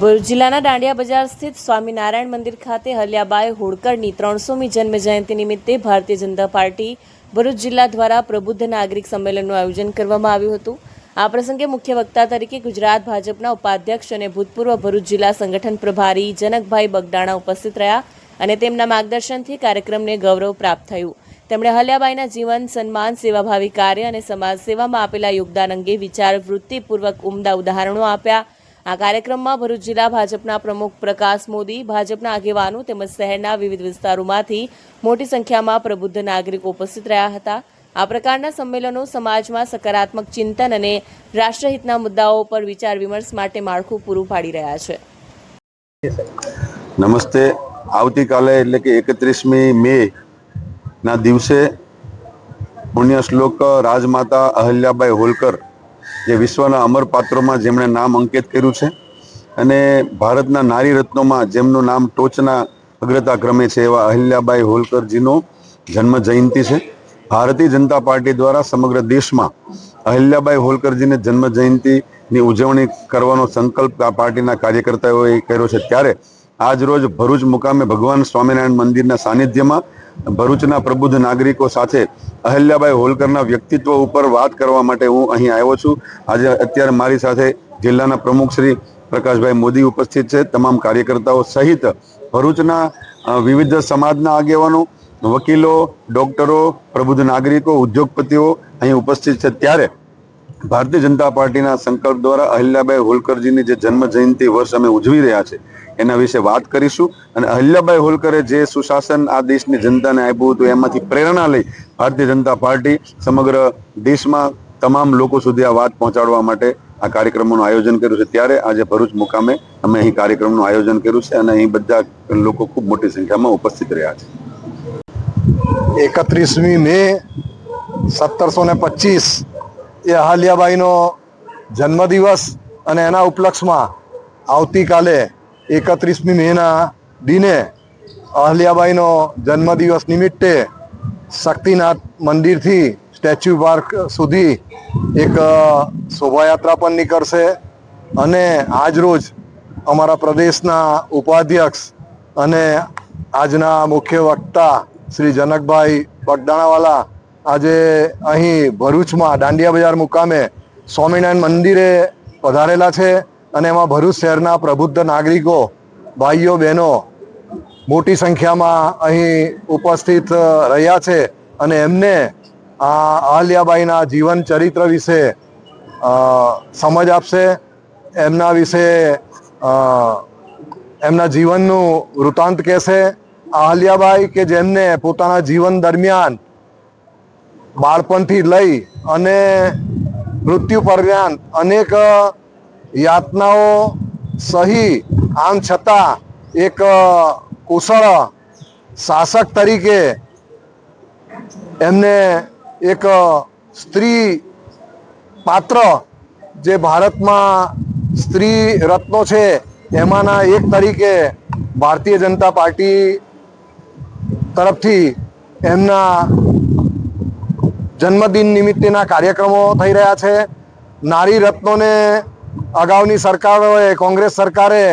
ભરૂચ જિલ્લાના દાંડિયા બજાર સ્થિત સ્વામિનારાયણ મંદિર ખાતે હલિયાબાઈ હોળકરની ત્રણસોમી જન્મ જયંતિ નિમિત્તે ભારતીય જનતા પાર્ટી ભરૂચ જિલ્લા દ્વારા પ્રબુદ્ધ નાગરિક સંમેલનનું આયોજન કરવામાં આવ્યું હતું. આ પ્રસંગે મુખ્ય વક્તા તરીકે ગુજરાત ભાજપના ઉપાધ્યક્ષ અને ભૂતપૂર્વ ભરૂચ જિલ્લા સંગઠન પ્રભારી જનકભાઈ બગડાણા ઉપસ્થિત રહ્યા અને તેમના માર્ગદર્શનથી કાર્યક્રમને ગૌરવ પ્રાપ્ત થયું. તેમણે હલિયાબાઈના જીવન, સન્માન, સેવાભાવી કાર્ય અને સમાજ સેવામાં આપેલા યોગદાન અંગે વિચાર વૃત્તિપૂર્વક ઉમદા ઉદાહરણો આપ્યા. આ કાર્યક્રમમાં ભરૂચ જિલ્લા ભાજપના પ્રમુખ પ્રકાશ મોદી, ભાજપના આગેવાનો તેમજ શહેરના વિવિધ વિસ્તારોમાંથી મોટી સંખ્યામાં પ્રબુદ્ધ નાગરિકો ઉપસ્થિત રહ્યા હતા. આ પ્રકારના સંમેલનો સમાજમાં સકારાત્મક ચિંતન અને રાષ્ટ્રહિતના મુદ્દાઓ પર વિચાર વિમર્શ માટે માળખું પૂરું પાડી રહ્યા છે. નમસ્તે. આવતીકાલે એટલે કે એકત્રીસમી મે ના દિવસે પુણ્ય શ્લોક રાજમાતા અહલ્યાબાઈ હોલકર જે વિશ્વના અમર પાત્રોમાં જેમણે નામ અંકિત કર્યું છે અને ભારતના નારી રત્નોમાં જેમનું નામ ટોચના અગ્રતા ક્રમે છે એવા અહિલ્યાબાઈ હોલકરજીનો જન્મ જયંતિ છે. ભારતીય જનતા પાર્ટી દ્વારા સમગ્ર દેશમાં અહિલ્યાબાઈ હોલકરજીને જન્મ જયંતિની ઉજવણી કરવાનો સંકલ્પ આ પાર્ટીના કાર્યકર્તાઓએ કર્યો છે. ત્યારે આજ રોજ ભરૂચ મુકામે ભગવાન સ્વામિનારાયણ મંદિરના સાનિધ્યમાં ભરૂચના પ્રબુદ્ધ નાગરિકો સાથે અહલ્યાબાઈ હોલકરના વ્યક્તિત્વ ઉપર વાત કરવા માટે હું અહીં આવ્યો છું. આજે અત્યારે મારી સાથે જિલ્લાના પ્રમુખ શ્રી પ્રકાશભાઈ મોદી ઉપસ્થિત છે. તમામ કાર્યકર્તાઓ સહિત ભરૂચના વિવિધ સમાજના આગેવાનો, વકીલો, ડોક્ટરો, પ્રબુદ્ધ નાગરિકો, ઉદ્યોગપતિઓ અહીં ઉપસ્થિત છે. ત્યારે ભારતીય જનતા પાર્ટીના સંકલ્પ દ્વારા અહિલ્યાબાઈ હોલકરજીની જે જન્મ જયંતિ વર્ષ અમે ઉજવી રહ્યા છે, એના વિશે વાત કરીશું. અને અહિલ્યાબાઈ હોલકરે જે સુશાસન આ દેશની જનતાને આપ્યું હતું, એમાંથી પ્રેરણા લઈ ભારતીય જનતા પાર્ટી સમગ્ર દેશમાં તમામ લોકો સુધી આ વાત પહોંચાડવા માટે આ કાર્યક્રમોનું આયોજન કર્યું છે. ત્યારે આજે ભરૂચ મુકામે અમે અહીં કાર્યક્રમનું આયોજન કર્યું છે અને અહીં બધા લોકો ખૂબ મોટી સંખ્યામાં ઉપસ્થિત રહ્યા છે. એકત્રીસમી મે સત્તરસો ને પચીસ એ અહલ્યાબાઈનો જન્મદિવસ અને એના ઉપલક્ષમાં આવતીકાલે એકત્રીસમી મેના દિને અહલ્યાબાઈનો જન્મદિવસ નિમિત્તે શક્તિનાથ મંદિરથી સ્ટેચ્યુ પાર્ક સુધી એક શોભાયાત્રા પણ નીકળશે અને આજરોજ અમારા પ્રદેશના ઉપાધ્યક્ષ અને આજના મુખ્ય વક્તા શ્રી જનકભાઈ બગદાણાવાલા આજે અહીં ભરૂચમાં દાંડિયા બજાર મુકામે સ્વામિનારાયણ મંદિરે પધારેલા છે અને એમાં ભરૂચ શહેરના પ્રબુદ્ધ નાગરિકો, ભાઈઓ, બહેનો મોટી સંખ્યામાં અહીં ઉપસ્થિત રહ્યા છે અને એમને આ અહલ્યાબાઈના જીવન ચરિત્ર વિશે સમજ આપશે. એમના વિશે એમના જીવનનું વૃત્તાંત કહેશે. અહલ્યાબાઈ કે જેમને પોતાના જીવન દરમિયાન બાળપણથી લઈ અને મૃત્યુ પર્યંત અનેક યાતનાઓ સહી, આમ છતાં એક કુશળ શાસક તરીકે એમને એક સ્ત્રી પાત્ર જે ભારતમાં સ્ત્રી રત્નો છે, એમાંના એક તરીકે ભારતીય જનતા પાર્ટી તરફથી એમના જન્મદિન નિમિત્તેના કાર્યક્રમો થઈ રહ્યા છે. નારી રત્નોને અગાઉની સરકારોએ, કોંગ્રેસ સરકારે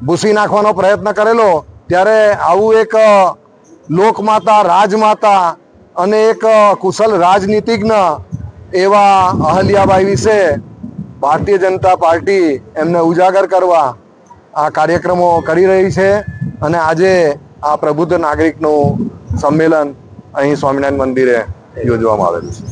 ભૂસી નાખવાનો પ્રયત્ન કરેલો, ત્યારે આવું એક લોકમાતા, રાજમાતા અને એક કુશલ રાજનીતિજ્ઞ એવા અહલ્યાબાઈ વિશે ભારતીય જનતા પાર્ટી એમને ઉજાગર કરવા આ કાર્યક્રમો કરી રહી છે અને આજે આ પ્રબુદ્ધ નાગરિકનું સંમેલન અહીં સ્વામિનારાયણ મંદિરે યોજવામાં આવેલું છે.